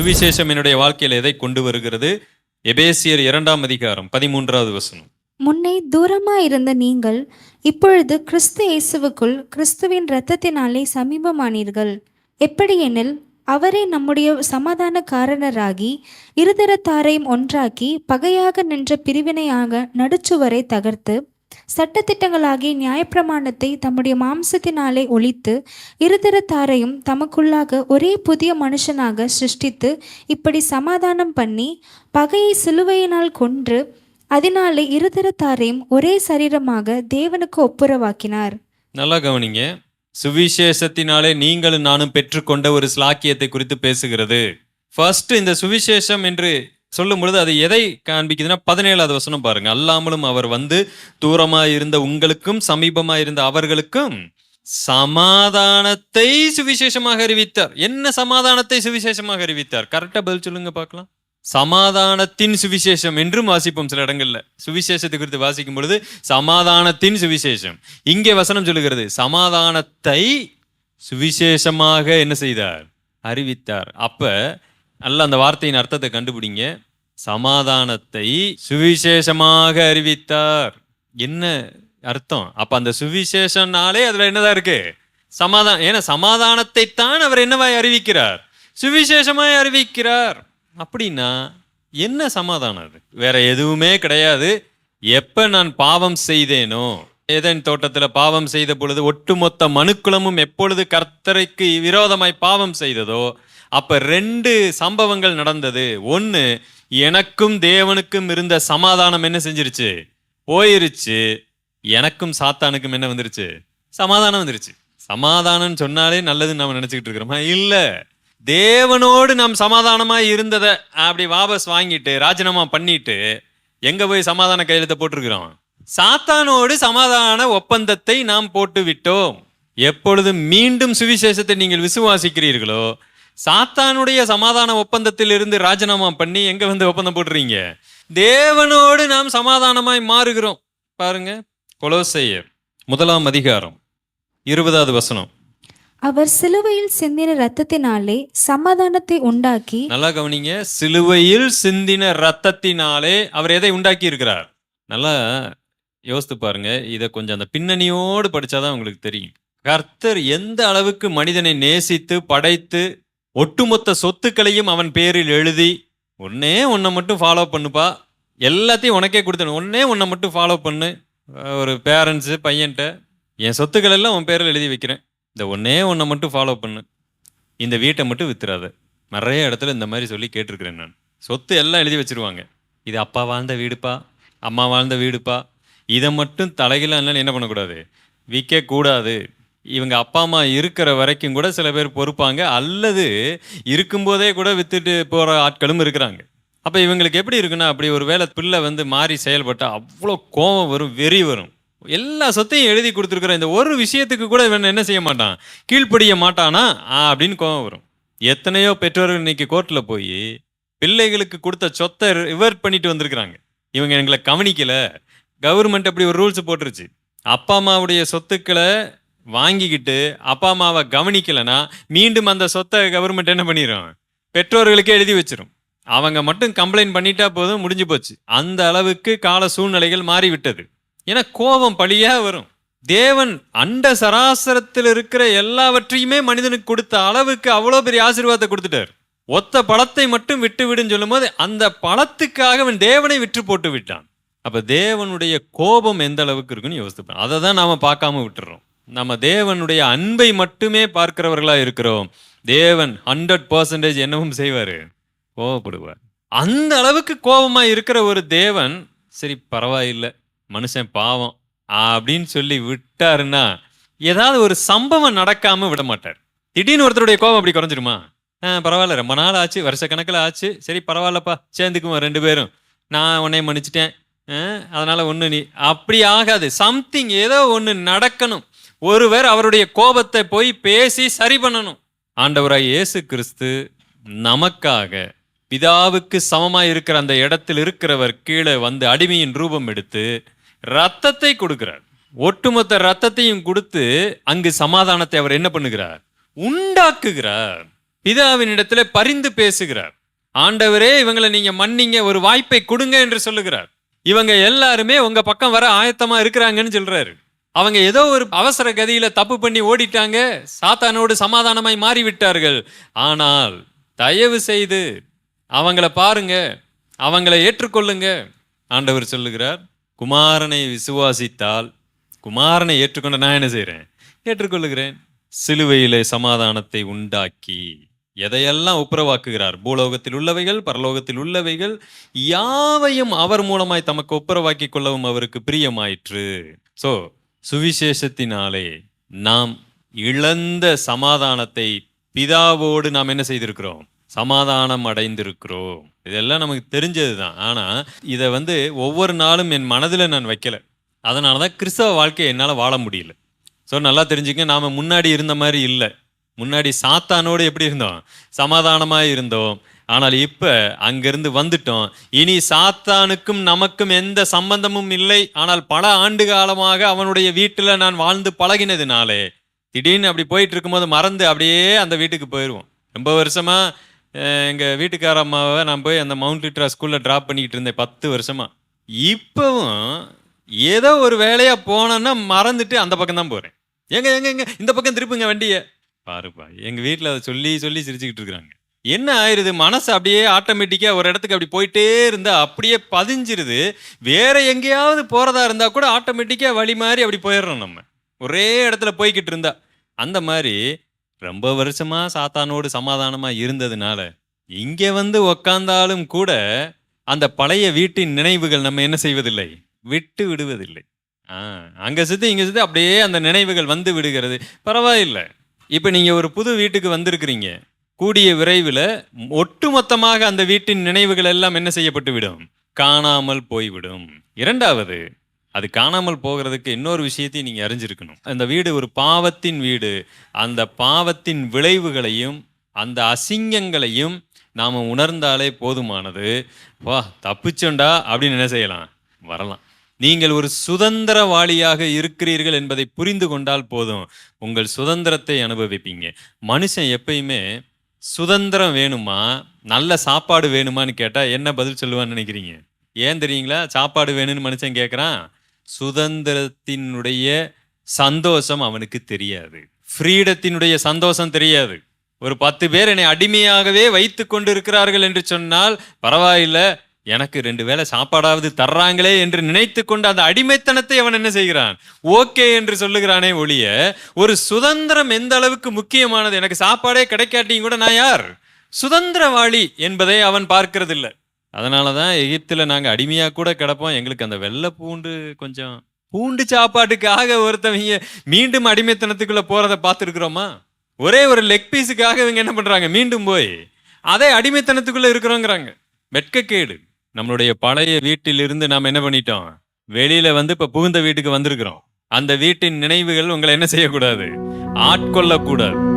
சுவிசேஷம் என்னுடைய வாழ்க்கையில் எதை கொண்டு வருகிறது? எபேசியர் இரண்டாம் அதிகாரம் பதிமூன்றாவது வசனம். முன்னே தூரமாக இருந்த நீங்கள் இப்பொழுது கிறிஸ்து இயேசுவுக்குள் கிறிஸ்துவின் இரத்தத்தினாலே சமீபமானீர்கள். எப்படியெனில் அவரே நம்முடைய சமாதான காரணராகி இருதரத்தாரையும் ஒன்றாக்கி பகையாக நின்ற பிரிவினையாக நடுச்சுவரை தகர்த்து சட்டத்திட்டங்களாகிய நியாயப்பிரமாணத்தை தம்முடைய மாம்சத்தினாலே ஒழித்து இருதரத்தாரையும் தமக்குள்ளாக ஒரே புதிய மனுஷனாக சிருஷ்டித்து இப்படி சமாதானம் பண்ணி பகையை சிலுவையினால் கொன்று அதனாலே இருதரத்தாரையும் ஒரே சரீரமாக தேவனுக்கு ஒப்புரவாக்கினார். நல்லா கவனிங்க. சுவிசேஷத்தினாலே நீங்களும் நானும் பெற்றுக்கொண்ட ஒரு ஸ்லாக்கியத்தை குறித்து பேசுகிறது. ஃபர்ஸ்ட் இந்த சுவிசேஷம் என்று சொல்லும் பொழுது அது எதை காண்பிக்குதுன்னா பதினேழாவது வசனம் பாருங்க. அல்லாமலும் அவர் வந்து தூரமா இருந்த உங்களுக்கும் சமீபமா இருந்த அவர்களுக்கும் சமாதானத்தை சுவிசேஷமாக அறிவித்தார். என்ன சமாதானத்தை சுவிசேஷமாக அறிவித்தார்? கரெக்டா பதில் சொல்லுங்க பார்க்கலாம். சமாதானத்தின் சுவிசேஷம் என்றும் வாசிப்போம் சில இடங்கள்ல. சுவிசேஷத்தை குறித்து வாசிக்கும் பொழுது சமாதானத்தின் சுவிசேஷம். இங்கே வசனம் சொல்லுகிறது சமாதானத்தை சுவிசேஷமாக என்ன செய்தார்? அறிவித்தார். அப்ப நல்ல அந்த வார்த்தையின் அர்த்தத்தை கண்டுபிடிங்க. சமாதானத்தை சுவிசேஷமாக அறிவித்தார். என்ன அர்த்தம்? அப்ப அந்த சுவிசேஷம்னாலே அதுல என்னதான் இருக்கு? சமாதானம் ஏன்னா சமாதானத்தை தான் அவர் என்னவாய் அறிவிக்கிறார்? சுவிசேஷமாய் அறிவிக்கிறார். அப்படின்னா என்ன சமாதானம் அது? வேற எதுவுமே கிடையாது. எப்ப நான் பாவம் செய்தேனோ ஏதேன் தோட்டத்தில் பாவம் செய்த பொழுது ஒட்டுமொத்த மனுக்குளமும் எப்பொழுது கர்த்தரைக்கு விரோதமாய் பாவம் செய்ததோ அப்ப ரெண்டு சம்பவங்கள் நடந்தது. ஒன்று எனக்கும் தேவனுக்கும் இருந்த சமாதானம் என்ன செஞ்சிருச்சு? போயிருச்சு. எனக்கும் சாத்தானுக்கும் என்ன வந்துருச்சு? சமாதானம் வந்துருச்சு. சமாதானம் சொன்னாலே நல்லதுன்னு நம்ம நினச்சிக்கிட்டு இருக்கிறோமா? இல்லை. தேவனோடு நாம் சமாதானமாக இருந்ததை அப்படி வாபஸ் வாங்கிட்டு ராஜினாமா பண்ணிட்டு எங்கே போய் சமாதான கையெழுத்த போட்டிருக்கிறோம்? சாத்தானோடு சமாதான ஒப்பந்தத்தை நாம் போட்டு விட்டோம் எப்பொழுது மீண்டும் சுவிசேஷத்தை நீங்கள் விசுவாசிக்கிறீர்களோ சாத்தானுடைய சமாதான ஒப்பந்தத்தில் இருந்து ராஜினாமா பண்ணி எங்க வந்து ஒப்பந்தம் போட்டுறீங்க தேவனோடு நாம் சமாதானமாய் மாறுகிறோம். பாருங்க கொலோசையர் முதலாம் அதிகாரம் இருபதாவது வசனம். அவர் சிலுவையில் சிந்தின இரத்தத்தினாலே சமாதானத்தை உண்டாக்கி நல்லா கவனிங்க சிலுவையில் சிந்தின ரத்தத்தினாலே அவர் எதை உண்டாக்கி இருக்கிறார் நல்லா யோசித்து பாருங்க இதை கொஞ்சம் அந்த பின்னணியோடு படிச்சாதான் உங்களுக்கு தெரியும். கர்த்தர் எந்த அளவுக்கு மனிதனை நேசித்து படைத்து ஒட்டுமொத்த சொத்துக்களையும் அவன் பேரில் எழுதி ஒன்னே உன்னை மட்டும் ஃபாலோ பண்ணுப்பா. எல்லாத்தையும் உனக்கே கொடுத்தணும் ஒன்னே உன்னை மட்டும் ஃபாலோ பண்ணு. ஒரு பேரண்ட்ஸு பையன்ட்ட என் சொத்துக்கள் எல்லாம் உன் பேரில் எழுதி வைக்கிறேன். இந்த ஒன்னே ஒன்றை மட்டும் ஃபாலோ பண்ணு. இந்த வீட்டை மட்டும் வித்துறாத. நிறைய இடத்துல இந்த மாதிரி சொல்லி கேட்டிருக்கிறேன் நான். சொத்து எல்லாம் எழுதி வச்சிருவாங்க. இது அப்பா வாழ்ந்த வீடுப்பா அம்மா வாழ்ந்த வீடுப்பா. இதை மட்டும் தலைகளாக என்ன பண்ணக்கூடாது? விற்கக்கூடாது. இவங்க அப்பா அம்மா இருக்கிற வரைக்கும் கூட சில பேர் பொறுப்பாங்க. அல்லது இருக்கும்போதே கூட வித்துட்டு போகிற ஆட்களும் இருக்கிறாங்க. அப்போ இவங்களுக்கு எப்படி இருக்குன்னா அப்படி ஒரு வேளை பிள்ளை வந்து மாறி செயல்பட்டால் அவ்வளோ கோபம் வரும் வெறி வரும். எல்லா சொத்தையும் எழுதி கொடுத்துருக்குற இந்த ஒரு விஷயத்துக்கு கூட இவன் என்ன செய்ய மாட்டான்? கீழ்ப்படிய மாட்டானா? அப்படின்னு கோபம் வரும். எத்தனையோ பெற்றோர்கள் இன்னைக்கு கோர்ட்டில் போய் பிள்ளைகளுக்கு கொடுத்த சொத்தை ரிவர்ட் பண்ணிட்டு வந்திருக்கிறாங்க. இவங்க எங்களை கவனிக்கலை. கவர்மெண்ட் அப்படி ஒரு ரூல்ஸ் போட்டுருச்சு. அப்பா அம்மாவுடைய சொத்துக்களை வாங்கிக்கிட்டு அப்பா அம்மாவை கவனிக்கலைன்னா மீண்டும் அந்த சொத்தை கவர்மெண்ட் என்ன பண்ணிடும் பெற்றோர்களுக்கே எழுதி வச்சிரும். அவங்க மட்டும் கம்ப்ளைண்ட் பண்ணிட்டா போதும் முடிஞ்சு போச்சு. அந்த அளவுக்கு கால சூழ்நிலைகள் மாறிவிட்டது. ஏன்னா கோபம் பழியாக வரும். தேவன் அண்ட சராசரத்தில் இருக்கிற எல்லாவற்றையுமே மனிதனுக்கு கொடுத்த அளவுக்கு அவ்வளோ பெரிய ஆசீர்வாதத்தை கொடுத்துட்டார். ஒத்த பழத்தை மட்டும் விட்டு விடுன்னு சொல்லும்போது அந்த பழத்துக்காக அவன் தேவனை விற்று போட்டு விட்டான். அப்போ தேவனுடைய கோபம் எந்த அளவுக்கு இருக்குன்னு யோசித்துப்பேன் அதை தான் நாம் பார்க்காம விட்டுறோம். நம்ம தேவனுடைய அன்பை மட்டுமே பார்க்கிறவர்களா இருக்கிறோம். தேவன் ஹண்ட்ரட் பர்சன்டேஜ் என்னவும் செய்வார். கோபப்படுவார் அந்த அளவுக்கு கோபமாக இருக்கிற ஒரு தேவன் சரி பரவாயில்லை மனுஷன் பாவம் அப்படின்னு சொல்லி விட்டாருன்னா ஏதாவது ஒரு சம்பவம் நடக்காமல் விட மாட்டார். திடீர்னு ஒருத்தருடைய கோபம் அப்படி குறைஞ்சிருமா? ஆ பரவாயில்ல ரொம்ப நாள் ஆச்சு வருஷ கணக்கில் ஆச்சு. சரி பரவாயில்லப்பா சேர்ந்துக்குவோம் ரெண்டு பேரும். நான் உன்னை மன்னிச்சிட்டேன். அதனால் ஒன்று நீ அப்படி ஆகாது. சம்திங் ஏதோ ஒன்று நடக்கணும். ஒருவர் அவருடைய கோபத்தை போய் பேசி சரி பண்ணணும். ஆண்டவராய் இயேசு கிறிஸ்து நமக்காக பிதாவுக்கு சமமாக இருக்கிற அந்த இடத்தில் இருக்கிறவர் கீழே வந்து அடிமையின் ரூபம் எடுத்து ரத்தத்தை கொடுக்கிறார். ஒட்டுமொத்த ரத்தத்தையும் கொடுத்து அங்கு சமாதானத்தை அவர் என்ன பண்ணுகிறார்? உண்டாக்குகிறார். பிதாவின் இடத்துல பரிந்து பேசுகிறார். ஆண்டவரே இவங்களை நீங்க மன்னிங்க ஒரு வாய்ப்பை கொடுங்க என்று சொல்லுகிறார். இவங்க எல்லாருமே உங்க பக்கம் வர ஆயத்தமா இருக்கிறாங்கன்னு சொல்றாரு. அவங்க ஏதோ ஒரு அவசர கதியில தப்பு பண்ணி ஓடிட்டாங்க. சாத்தானோடு சமாதானமாய் மாறிவிட்டார்கள். ஆனால் தயவு செய்து அவங்கள பாருங்க. அவங்கள ஏற்றுக்கொள்ளுங்க. ஆண்டவர் சொல்லுகிறார் குமாரனை விசுவாசித்தால் குமாரனை ஏற்றுக்கொண்ட நான் என்ன செய்கிறேன் ஏற்றுக்கொள்ளுகிறேன். சிலுவையிலே சமாதானத்தை உண்டாக்கி எதையெல்லாம் ஒப்புரவாக்குகிறார்? பூலோகத்தில் உள்ளவைகள் பரலோகத்தில் உள்ளவைகள் யாவையும் அவர் மூலமாய் தமக்கு ஒப்புரவாக்கி கொள்ளவும் அவருக்கு பிரியமாயிற்று. ஸோ சுவிசேஷத்தினாலே நாம் இழந்த சமாதானத்தை பிதாவோடு நாம் என்ன செய்திருக்கிறோம்? சமாதானம் அடைந்திருக்கிறோம். இதெல்லாம் நமக்கு தெரிஞ்சது தான் ஆனால் இதை வந்து ஒவ்வொரு நாளும் என் மனதில் நான் வைக்கல. அதனால தான் கிறிஸ்தவ வாழ்க்கையை என்னால் வாழ முடியல. ஸோ நல்லா தெரிஞ்சுக்க நாம் முன்னாடி இருந்த மாதிரி இல்லை. முன்னாடி சாத்தானோடு எப்படி இருந்தோம்? சமாதானமாக இருந்தோம். ஆனால் இப்போ அங்கிருந்து வந்துட்டோம். இனி சாத்தானுக்கும் நமக்கும் எந்த சம்பந்தமும் இல்லை. ஆனால் பல ஆண்டு காலமாக அவனுடைய வீட்டில் நான் வாழ்ந்து பழகினதுனாலே திடீர்னு அப்படி போயிட்டு இருக்கும்போது மறந்து அப்படியே அந்த வீட்டுக்கு போயிடுவோம் ரொம்ப வருஷமா எங்கள் வீட்டுக்கார அம்மாவை நான் போய் அந்த மவுண்ட் லிட்ரா ஸ்கூலில் ட்ராப் பண்ணிக்கிட்டு இருந்தேன் பத்து வருஷமா. இப்போவும் ஏதோ ஒரு வேலையாக போனேன்னா மறந்துட்டு அந்த பக்கம் தான் போகிறேன் எங்க எங்க எங்க? இந்த பக்கம் திருப்புங்க வண்டியை. பாருப்பா எங்கள் வீட்டில் அதை சொல்லி சொல்லி சிரிச்சுக்கிட்டு இருக்கிறாங்க. என்ன ஆயிருது? மனசு அப்படியே ஆட்டோமேட்டிக்காக ஒரு இடத்துக்கு அப்படி போயிட்டே இருந்தா அப்படியே பதிஞ்சிருது. வேற எங்கேயாவது போறதா இருந்தா கூட ஆட்டோமேட்டிக்காக வழி மாதிரி அப்படி போயிடுறோம் நம்ம. ஒரே இடத்துல போய்கிட்டு இருந்தா. அந்த மாதிரி ரொம்ப வருஷமா சாத்தானோடு சமாதானமா இருந்ததுனால இங்கே வந்து உக்காந்தாலும் கூட அந்த பழைய வீட்டின் நினைவுகள் நம்ம என்ன செய்வதில்லை? விட்டு விடுவதில்லை. ஆ அங்கே சுற்றி இங்கே சுற்றி அப்படியே அந்த நினைவுகள் வந்து விடுகிறது. பரவாயில்லை. இப்போ நீங்கள் ஒரு புது வீட்டுக்கு வந்திருக்கிறீங்க. கூடிய விரைவில் ஒட்டுமொத்தமாக அந்த வீட்டின் நினைவுகள் எல்லாம் என்ன செய்யப்பட்டு விடும்? காணாமல் போய்விடும். இரண்டாவது அது காணாமல் போகிறதுக்கு இன்னொரு விஷயத்தையும் நீங்கள் அறிஞ்சிருக்கணும். அந்த வீடு ஒரு பாவத்தின் வீடு. அந்த பாவத்தின் விளைவுகளையும் அந்த அசிங்கங்களையும் நாம் உணர்ந்தாலே போதுமானது. வா தப்பிச்சோண்டா அப்படின்னு என்ன செய்யலாம்? வரலாம். நீங்கள் ஒரு சுதந்திரவாளியாக இருக்கிறீர்கள் என்பதை புரிந்து கொண்டால் போதும். உங்கள் சுதந்திரத்தை அனுபவிப்பீங்க. மனுஷன் எப்பயுமே சுதந்திரம் வேணுமா? நல்ல சாப்பாடு வேணுமான்னு கேட்டால் என்ன பதில் சொல்லுவான்னு நினைக்கிறீங்க? ஏன் தெரியுங்களா? சாப்பாடு வேணும்னு மனுஷன் கேட்குறான் சுதந்திரத்தினுடைய சந்தோஷம் அவனுக்கு தெரியாது. ஃப்ரீடத்தினுடைய சந்தோஷம் தெரியாது. ஒரு பத்து பேர் என்னை அடிமையாகவே வைத்து கொண்டு இருக்கிறார்கள் என்று சொன்னால் பரவாயில்லை. எனக்கு ரெண்டு வேளை சாப்பாடாவது தர்றாங்களே என்று நினைத்து கொண்டு அந்த அடிமைத்தனத்தை அவன் என்ன செய்கிறான்? ஓகே என்று சொல்லுகிறானே ஒழிய ஒரு சுதந்திரம் எந்த அளவுக்கு முக்கியமானது? எனக்கு சாப்பாடே கிடைக்காட்டியும் கூட நான் யார்? சுதந்திரவாளி என்பதை அவன் பார்க்கறதில்ல. அதனால தான் எகிப்தில் நாங்கள் அடிமையாக கூட கிடப்போம். எங்களுக்கு அந்த வெள்ளை பூண்டு கொஞ்சம் பூண்டு சாப்பாட்டுக்காக ஒருத்தவங்க மீண்டும் அடிமைத்தனத்துக்குள்ள போறத பார்த்துருக்குறோமா? ஒரே ஒரு லெக் பீஸுக்காக இவங்க என்ன பண்றாங்க? மீண்டும் போய் அதே அடிமைத்தனத்துக்குள்ள இருக்கிறோங்கிறாங்க. வெட்கக்கேடு. நம்மளுடைய பழைய வீட்டிலிருந்து நாம் என்ன பண்ணிட்டோம்? வெளியில வந்து இப்ப புகுந்த வீட்டுக்கு வந்திருக்கிறோம். அந்த வீட்டின் நினைவுகள் உங்களை என்ன செய்யக்கூடாது? ஆட்கொள்ளக்கூடாது.